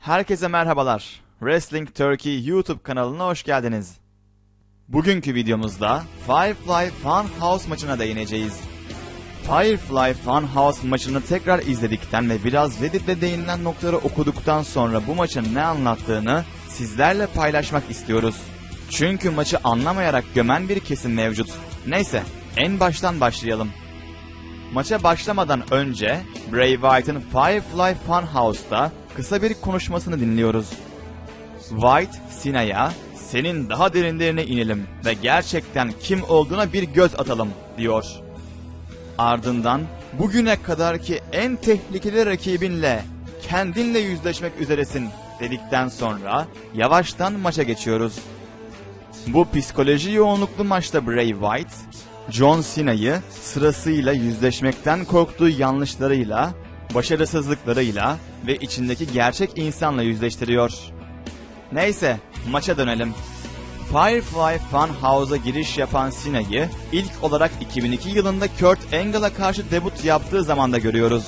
Herkese merhabalar. Wrestling Turkey YouTube kanalına hoş geldiniz. Bugünkü videomuzda Firefly Funhouse maçına değineceğiz. Firefly Funhouse maçını tekrar izledikten ve biraz Reddit'te değinilen noktaları okuduktan sonra bu maçın ne anlattığını sizlerle paylaşmak istiyoruz. Çünkü maçı anlamayarak gömen bir kesim mevcut. Neyse, en baştan başlayalım. Maça başlamadan önce Bray Wyatt'ın Firefly Funhouse'da kısa bir konuşmasını dinliyoruz. White, Sina'ya senin daha derinlerine inelim ve gerçekten kim olduğuna bir göz atalım diyor. Ardından bugüne kadarki en tehlikeli rakibinle kendinle yüzleşmek üzeresin dedikten sonra yavaştan maça geçiyoruz. Bu psikoloji yoğunluklu maçta Bray Wyatt, John Cena'yı sırasıyla yüzleşmekten korktuğu yanlışlarıyla, başarısızlıklarıyla ve içindeki gerçek insanla yüzleştiriyor. Neyse, maça dönelim. Firefly Funhouse'a giriş yapan Cena'yı ilk olarak 2002 yılında Kurt Angle'a karşı debut yaptığı zamanda görüyoruz.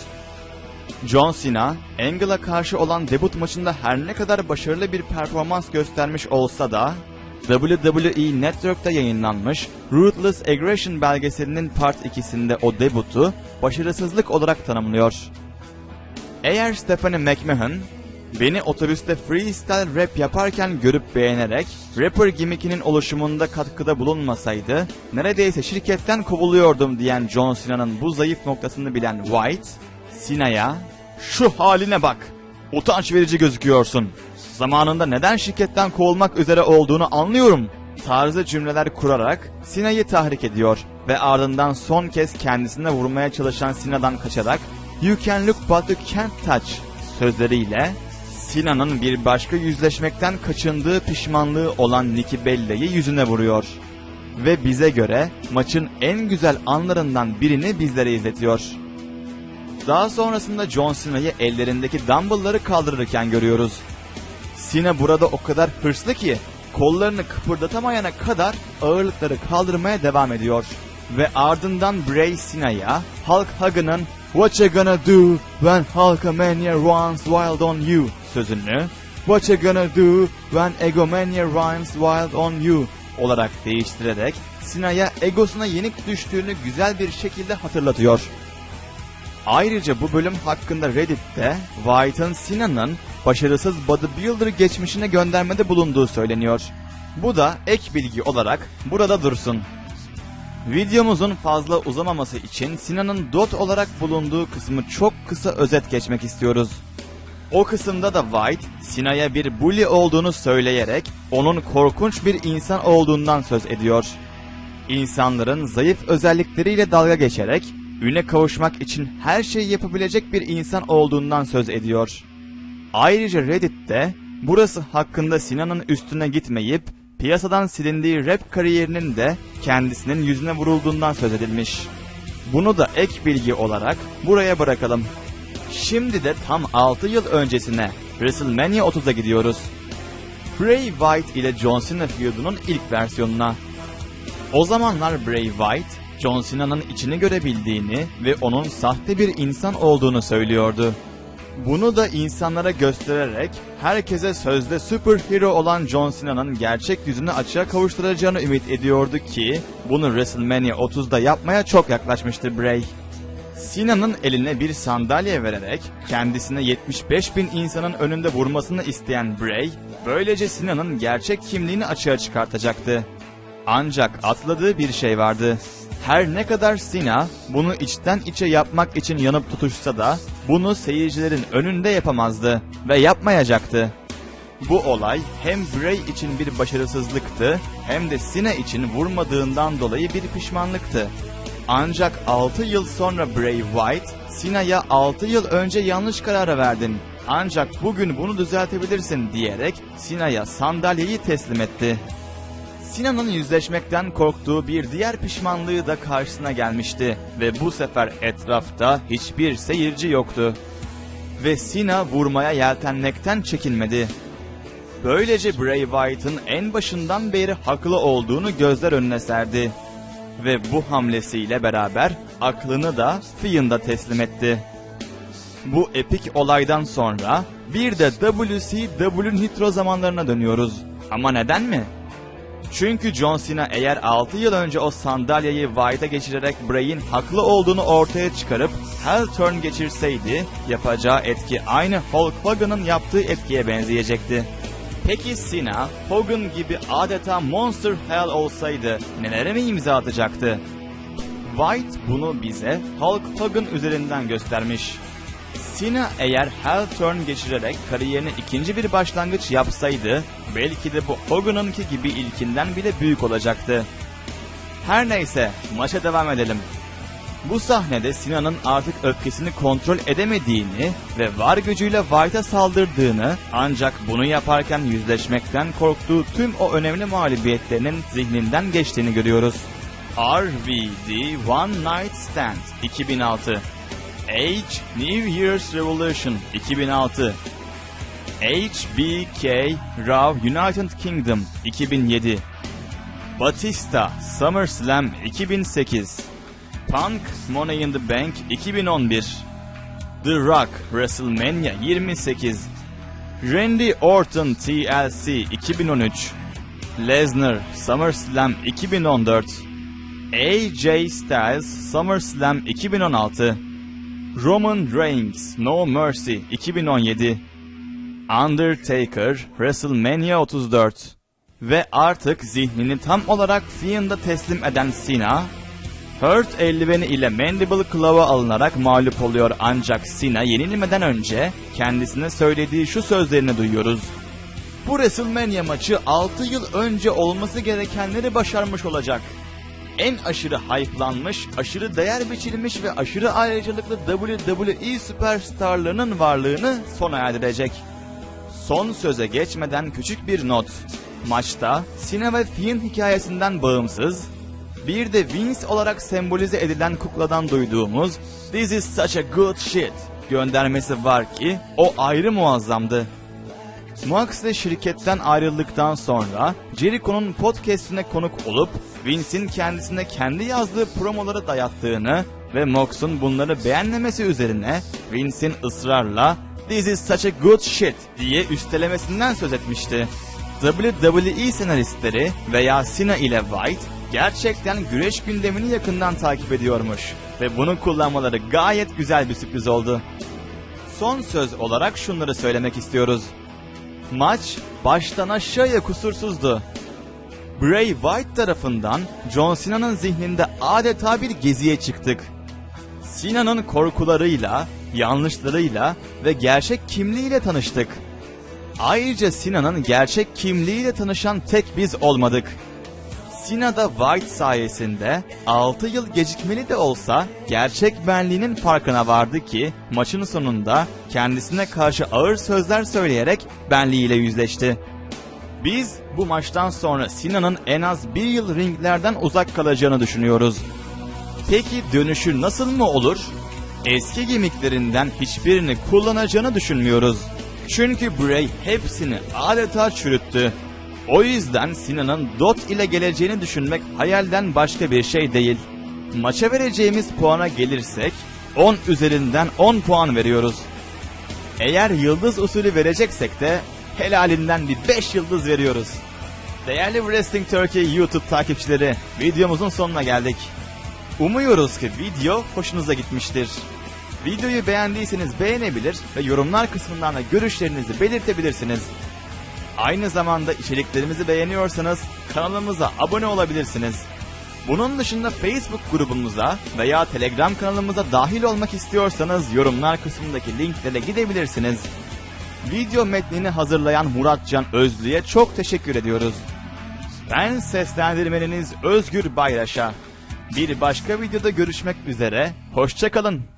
John Cena, Angle'a karşı olan debut maçında her ne kadar başarılı bir performans göstermiş olsa da WWE Network'ta yayınlanmış Ruthless Aggression belgeselinin Part 2'sinde o debutu başarısızlık olarak tanımlıyor. Eğer Stephanie McMahon beni otobüste freestyle rap yaparken görüp beğenerek rapper gimmickinin oluşumunda katkıda bulunmasaydı neredeyse şirketten kovuluyordum diyen John Cena'nın bu zayıf noktasını bilen White, Cena'ya şu haline bak utanç verici gözüküyorsun. Zamanında neden şirketten kovulmak üzere olduğunu anlıyorum. tarzı cümleler kurarak Sina'yı tahrik ediyor ve ardından son kez kendisine vurmaya çalışan Sina'dan kaçarak You can look but you can't touch sözleriyle Sina'nın bir başka yüzleşmekten kaçındığı pişmanlığı olan Nikki Bella'yı yüzüne vuruyor. Ve bize göre maçın en güzel anlarından birini bizlere izletiyor. Daha sonrasında John Cena'yı ellerindeki dumbbellları kaldırırken görüyoruz. Cena burada o kadar hırslı ki kollarını kıpırdatamayana kadar ağırlıkları kaldırmaya devam ediyor. Ve ardından Bray Cena'ya Hulk Hogan'ın What you gonna do when Hulkamania runs wild on you sözünü What you gonna do when Egomania runs wild on you olarak değiştirerek Sina'ya egosuna yenik düştüğünü güzel bir şekilde hatırlatıyor. Ayrıca bu bölüm hakkında Reddit'te White'ın Sina'nın başarısız bodybuilder geçmişine göndermede bulunduğu söyleniyor. Bu da ek bilgi olarak burada dursun. Videomuzun fazla uzamaması için Sina'nın dot olarak bulunduğu kısmı çok kısa özet geçmek istiyoruz. O kısımda da White, Sina'ya bir bully olduğunu söyleyerek onun korkunç bir insan olduğundan söz ediyor. İnsanların zayıf özellikleriyle dalga geçerek üne kavuşmak için her şeyi yapabilecek bir insan olduğundan söz ediyor. Ayrıca Reddit'te burası hakkında Sina'nın üstüne gitmeyip piyasadan silindiği rap kariyerinin de kendisinin yüzüne vurulduğundan söz edilmiş. Bunu da ek bilgi olarak buraya bırakalım. Şimdi de tam 6 yıl öncesine WrestleMania 30'a gidiyoruz. Bray Wyatt ile John Cena feudunun ilk versiyonuna. O zamanlar Bray Wyatt, John Cena'nın içini görebildiğini ve onun sahte bir insan olduğunu söylüyordu. Bunu da insanlara göstererek herkese sözde superhero olan John Cena'nın gerçek yüzünü açığa kavuşturacağını ümit ediyordu ki bunu WrestleMania 30'da yapmaya çok yaklaşmıştı Bray. Cena'nın eline bir sandalye vererek kendisine 75 bin insanın önünde vurmasını isteyen Bray, böylece Cena'nın gerçek kimliğini açığa çıkartacaktı. Ancak atladığı bir şey vardı. Her ne kadar Cena bunu içten içe yapmak için yanıp tutuşsa da bunu seyircilerin önünde yapamazdı ve yapmayacaktı. Bu olay hem Bray için bir başarısızlıktı hem de Cena için vurmadığından dolayı bir pişmanlıktı. Ancak 6 yıl sonra Bray Wyatt, Cena'ya 6 yıl önce yanlış kararı verdin. Ancak bugün bunu düzeltebilirsin diyerek Cena'ya sandalyeyi teslim etti. Sina'nın yüzleşmekten korktuğu bir diğer pişmanlığı da karşısına gelmişti ve bu sefer etrafta hiçbir seyirci yoktu. Ve Sina vurmaya yeltenmekten çekinmedi. Böylece Bray Wyatt'ın en başından beri haklı olduğunu gözler önüne serdi. Ve bu hamlesiyle beraber aklını da Fiend'a teslim etti. Bu epik olaydan sonra bir de WCW Nitro zamanlarına dönüyoruz. Ama neden mi? Çünkü John Cena eğer 6 yıl önce o sandalyeyi White'a geçirerek Bray'in haklı olduğunu ortaya çıkarıp Hell Turn geçirseydi yapacağı etki aynı Hulk Hogan'ın yaptığı etkiye benzeyecekti. Peki Cena, Hogan gibi adeta Monster Hell olsaydı nelere mi imza atacaktı? White bunu bize Hulk Hogan üzerinden göstermiş. Cena eğer Hell Turn geçirerek kariyerine ikinci bir başlangıç yapsaydı belki de bu Hogan'ınki gibi ilkinden bile büyük olacaktı. Her neyse maça devam edelim. Bu sahnede Sina'nın artık öfkesini kontrol edemediğini ve var gücüyle White'a saldırdığını ancak bunu yaparken yüzleşmekten korktuğu tüm o önemli mağlubiyetlerinin zihninden geçtiğini görüyoruz. RVD One Night Stand 2006 Age New Year's Revolution 2006 HBK Raw United Kingdom 2007 Batista SummerSlam 2008 Punk Money in the Bank 2011 The Rock WrestleMania 28 Randy Orton TLC 2013 Lesnar SummerSlam 2014 AJ Styles SummerSlam 2016 Roman Reigns No Mercy 2017 Undertaker WrestleMania 34 ve artık zihnini tam olarak Fiend'a teslim eden Cena, Hurt eldiveni ile Mandible Claw'a alınarak mağlup oluyor ancak Cena yenilmeden önce kendisine söylediği şu sözlerini duyuyoruz. Bu WrestleMania maçı 6 yıl önce olması gerekenleri başarmış olacak. En aşırı hype'lanmış, aşırı değer biçilmiş ve aşırı ayrıcalıklı WWE süperstarlarının varlığını sona erdirecek. Son söze geçmeden küçük bir not. Maçta Cena ve Fiend hikayesinden bağımsız, bir de Vince olarak sembolize edilen kukladan duyduğumuz This is such a good shit göndermesi var ki o ayrı muazzamdı. Moxley şirketten ayrıldıktan sonra Jericho'nun podcastine konuk olup Vince'in kendisine kendi yazdığı promoları dayattığını ve Mox'un bunları beğenmemesi üzerine Vince'in ısrarla This is such a good shit diye üstelemesinden söz etmişti. WWE senaristleri veya Cena ile White gerçekten güreş gündemini yakından takip ediyormuş ve bunu kullanmaları gayet güzel bir sürpriz oldu. Son söz olarak şunları söylemek istiyoruz. Maç baştan aşağıya kusursuzdu. Bray Wyatt tarafından John Cena'nın zihninde adeta bir geziye çıktık. Cena'nın korkularıyla, yanlışlarıyla ve gerçek kimliğiyle tanıştık. Ayrıca Cena'nın gerçek kimliğiyle tanışan tek biz olmadık. Cena da White sayesinde 6 yıl gecikmeli de olsa gerçek benliğinin farkına vardı ki maçın sonunda kendisine karşı ağır sözler söyleyerek benliğiyle yüzleşti. Biz bu maçtan sonra Cena'nın en az bir yıl ringlerden uzak kalacağını düşünüyoruz. Peki dönüşü nasıl mı olur? Eski gimiklerinden hiçbirini kullanacağını düşünmüyoruz. Çünkü Bray hepsini adeta çürüttü. O yüzden Sinan'ın DOT ile geleceğini düşünmek hayalden başka bir şey değil. Maça vereceğimiz puana gelirsek 10 üzerinden 10 puan veriyoruz. Eğer yıldız usulü vereceksek de helalinden bir 5 yıldız veriyoruz. Değerli Wrestling Turkey YouTube takipçileri, videomuzun sonuna geldik. Umuyoruz ki video hoşunuza gitmiştir. Videoyu beğendiyseniz beğenebilir ve yorumlar kısmından da görüşlerinizi belirtebilirsiniz. Aynı zamanda içeriklerimizi beğeniyorsanız kanalımıza abone olabilirsiniz. Bunun dışında Facebook grubumuza veya Telegram kanalımıza dahil olmak istiyorsanız yorumlar kısmındaki linklere gidebilirsiniz. Video metnini hazırlayan Muratcan Özlü'ye çok teşekkür ediyoruz. Ben seslendirmeniniz Özgür Bayraş'a. Bir başka videoda görüşmek üzere, hoşçakalın.